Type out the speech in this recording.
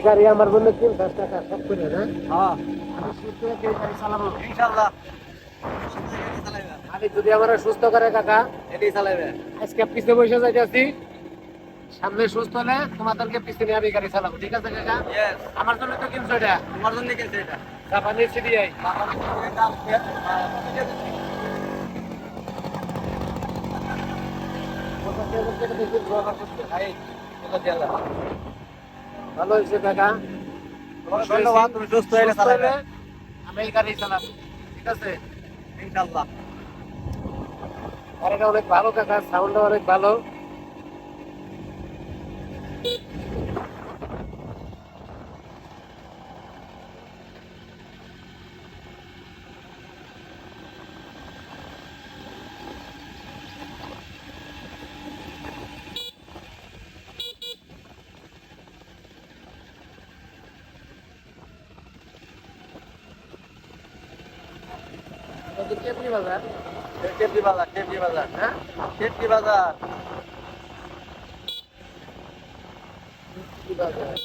এই গাড়ি আমার জন্য তিন পাঁচ টাকা সব করে না হ্যাঁ। আমি সুস্থ এই গাড়ি চালাবো ইনশাআল্লাহ। আমি যদি আমার সুস্থ করে কাকা এটাই চালাইবে। আজকে পিছনে বসে যাইতেছি। সামনে সুস্থ হলে তোমাদেরকে পিছনে আমি গাড়ি চালাবো। ঠিক আছে কাকা? আমার জন্য তো কিনছো এটা? তোমার জন্য কিনছে এটা। জাপানি সিডিআই। ভালো হয়েছে কাকা। ধন্যবাদ। তুমি সুস্থ সুস্থ চালাবে হলে আমি এই গাড়ি চালাবো। ঠিক আছে? ইনশাল্লাহ গাড়িটা অনেক ভালো কাকা। সাউন্ডটা অনেক ভালো। কি আপনি বাজার টেপলি বাজার টেপলি বাজার হ্যাঁ টেপলি বাজার কি বাজার